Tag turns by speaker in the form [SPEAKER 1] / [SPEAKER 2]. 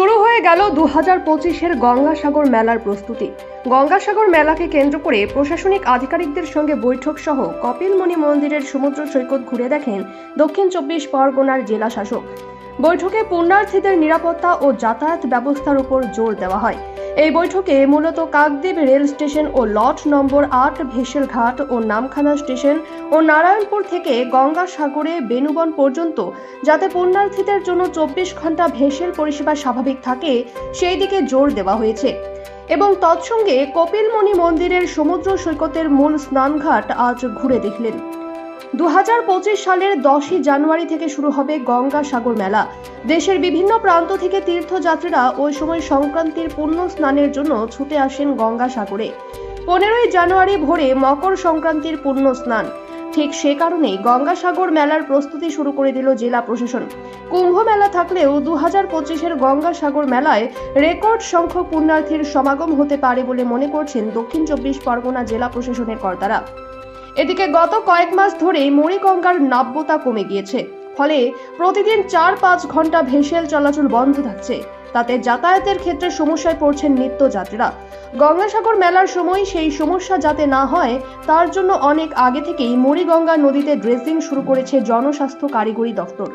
[SPEAKER 1] শুরু হয়ে গেল দু হাজার পঁচিশের গঙ্গাসাগর মেলার প্রস্তুতি। গঙ্গাসাগর মেলাকে কেন্দ্র করে প্রশাসনিক আধিকারিকদের সঙ্গে বৈঠক সহ কপিলমণি মন্দিরের সমুদ্র সৈকত ঘুরে দেখেন দক্ষিণ চব্বিশ পরগনার জেলা শাসক বৈঠকে পুণ্যার্থীদের নিরাপত্তা ও যাতায়াত ব্যবস্থার উপর জোর দেওয়া হয়। এই বৈঠকে মূলত কাকদ্বীপ রেল স্টেশন ও লট নম্বর আট, ভেসেলঘাট ও নামখানা স্টেশন ও নারায়ণপুর থেকে গঙ্গাসাগরে বেনুবন পর্যন্ত, যাতে পুণ্যার্থীদের জন্য চব্বিশ ঘণ্টা ভেসেল পরিষেবা স্বাভাবিক থাকে, সেই দিকে জোর দেওয়া হয়েছে। এবং তৎসঙ্গে কপিলমণি মন্দিরের সমুদ্র সৈকতের মূল স্নানঘাট আজ ঘুরে দেখলেন। দু হাজার পঁচিশ সালের দশই জানুয়ারি থেকে শুরু হবে গঙ্গা সাগর মেলা। দেশের বিভিন্ন প্রান্ত থেকে তীর্থযাত্রীরা ওই সময় সংক্রান্তির পুণ্য স্নানের জন্য ছুটে আসেন গঙ্গা সাগরে। পনেরোই জানুয়ারি ভোরে মকর সংক্রান্তির পুণ্য স্নান। ঠিক সে কারণেই গঙ্গাসাগর মেলার প্রস্তুতি শুরু করে দিল জেলা প্রশাসন। কুম্ভ মেলা থাকলেও দু হাজার পঁচিশের গঙ্গাসাগর মেলায় রেকর্ড সংখ্যক পুণ্যার্থীর সমাগম হতে পারে বলে মনে করছেন দক্ষিণ চব্বিশ পরগনা জেলা প্রশাসনের কর্তারা। এদিকে গত কয়েক মাস ধরে মরিগঙ্গার নাব্যতা কমে গিয়েছে। ফলে প্রতিদিন চার পাঁচ ঘণ্টা ভেসেল চলাচল বন্ধ থাকছে। তাতে যাতায়াতের ক্ষেত্রে সমস্যায় পড়ছেন নিত্যযাত্রীরা। গঙ্গাসাগর মেলার সময় সেই সমস্যা যাতে না হয়, তার জন্য অনেক আগে থেকেই মরিগঙ্গা নদীতে ড্রেসিং শুরু করেছে জনস্বাস্থ্য কারিগরি দপ্তর